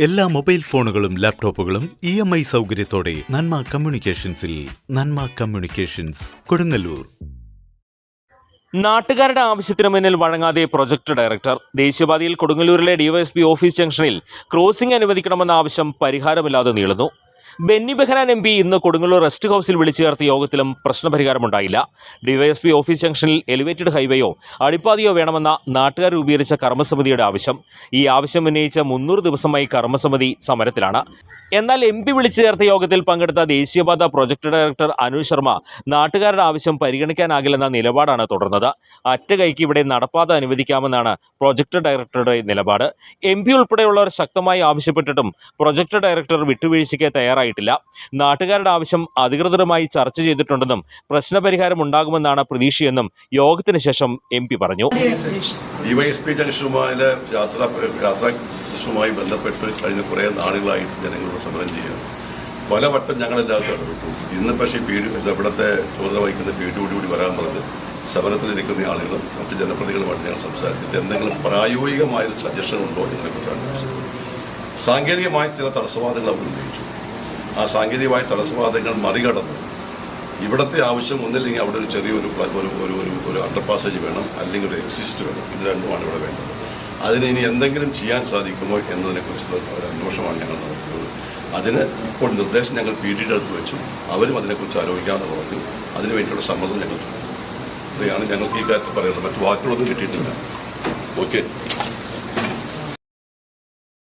എല്ലാ മൊബൈൽ ഫോണുകളും ലാപ്ടോപ്പുകളും ഇ എം ഐ സൗകര്യത്തോടെ നന്മ കമ്മ്യൂണിക്കേഷൻസിൽ നന്മ കമ്മ്യൂണിക്കേഷൻസ് കൊടുങ്ങല്ലൂർ. നാട്ടുകാരുടെ ആവശ്യത്തിന് മുന്നിൽ വഴങ്ങാതെ പ്രൊജക്ട് ഡയറക്ടർ. ദേശീയപാതയിൽ കൊടുങ്ങല്ലൂരിലെ ഡിവൈഎസ്പി ഓഫീസ് ജംഗ്ഷനിൽ ക്രോസിംഗ് അനുവദിക്കണമെന്ന ആവശ്യം പരിഹാരമില്ലാതെ നീളുന്നു. ബെന്നി ബെഹനാൻ എം പി ഇന്ന് കൊടുങ്ങല്ലൂർ റെസ്റ്റ് ഹൗസിൽ വിളിച്ചു ചേർത്ത യോഗത്തിലും പ്രശ്നപരിഹാരമുണ്ടായില്ല. ഡിവൈഎസ്പി ഓഫീസ് ജംഗ്ഷനിൽ എലിവേറ്റഡ് ഹൈവേയോ അടിപ്പാതയോ വേണമെന്ന നാട്ടുകാർ രൂപീകരിച്ച കർമ്മസമിതിയുടെ ആവശ്യം. ഈ ആവശ്യം ഉന്നയിച്ച മുന്നൂറ് ദിവസമായി കർമ്മസമിതി സമരത്തിലാണ്. എന്നാൽ എം പി വിളിച്ചു ചേർത്ത യോഗത്തിൽ പങ്കെടുത്ത ദേശീയപാത പ്രൊജക്ട് ഡയറക്ടർ അനു ശർമ്മ നാട്ടുകാരുടെ ആവശ്യം പരിഗണിക്കാനാകില്ലെന്ന നിലപാടാണ് തുടർന്നത്. അറ്റ കൈക്ക് ഇവിടെ നടപ്പാത അനുവദിക്കാമെന്നാണ് പ്രൊജക്ട് ഡയറക്ടറുടെ നിലപാട്. എം പി ഉൾപ്പെടെയുള്ളവർ ശക്തമായി ആവശ്യപ്പെട്ടിട്ടും പ്രൊജക്ട് ഡയറക്ടർ വിട്ടുവീഴ്ചയ്ക്ക് തയ്യാറായിട്ടില്ല. നാട്ടുകാരുടെ ആവശ്യം അധികൃതരുമായി ചർച്ച ചെയ്തിട്ടുണ്ടെന്നും പ്രശ്നപരിഹാരം ഉണ്ടാകുമെന്നാണ് പ്രതീക്ഷയെന്നും യോഗത്തിന് ശേഷം എം പി പറഞ്ഞു. ഡിവൈഎസ്പി യാത്ര യാത്രാ ജംഗ്ഷനുമായി ബന്ധപ്പെട്ട് കഴിഞ്ഞ കുറേ നാളുകളായിട്ട് ജനങ്ങളോട് സമരം ചെയ്യുകയാണ് പലവട്ടം ഞങ്ങൾ എല്ലാവർക്കും ഇടപെട്ടു ഇന്ന് പക്ഷേ പി ഡി ഇവിടുത്തെ ചുമതല വഹിക്കുന്ന പി കൂടി വരാൻ പറഞ്ഞ് സമരത്തിലിരിക്കുന്ന ആളുകളും മറ്റ് ജനപ്രതികളുമായിട്ട് ഞങ്ങൾ സംസാരിച്ചിട്ട് എന്തെങ്കിലും പ്രായോഗികമായൊരു സജഷൻ ഉണ്ടോ എന്നതിനെക്കുറിച്ചാണ് അന്വേഷിച്ചത് സാങ്കേതികമായ ചില തടസ്സവാദങ്ങൾ അവർ ഉന്നയിച്ചു. ആ സാങ്കേതികമായ തടസ്സവാദങ്ങൾ മറികടന്ന് ഇവിടുത്തെ ആവശ്യം ഒന്നില്ലെങ്കിൽ അവിടെ ഒരു ചെറിയൊരു ഒരു ഒരു ഒരു അണ്ടർ പാസേജ് വേണം അല്ലെങ്കിൽ ഒരു എക്സിസ്റ്റ് വേണം. ഇത് രണ്ടുമാണ് ഇവിടെ വേണ്ടത്. അതിന് ഇനി എന്തെങ്കിലും ചെയ്യാൻ സാധിക്കുമോ എന്നതിനെക്കുറിച്ചുള്ള ഒരു അന്വേഷണമാണ് ഞങ്ങൾ നടത്തുന്നത്. അതിന് ഇപ്പോൾ നിർദ്ദേശം ഞങ്ങൾ പി ഡിയുടെ അടുത്ത് വെച്ചു. അവരും അതിനെക്കുറിച്ച് ആലോചിക്കാമെന്ന് പറഞ്ഞു അതിന് സമ്മർദ്ദം ഞങ്ങൾ ഇതാണ് ഞങ്ങൾക്ക് ഈ കാര്യത്തിൽ പറയുന്നത് മറ്റു വാക്കുകളൊന്നും കിട്ടിയിട്ടില്ല. ഓക്കെ.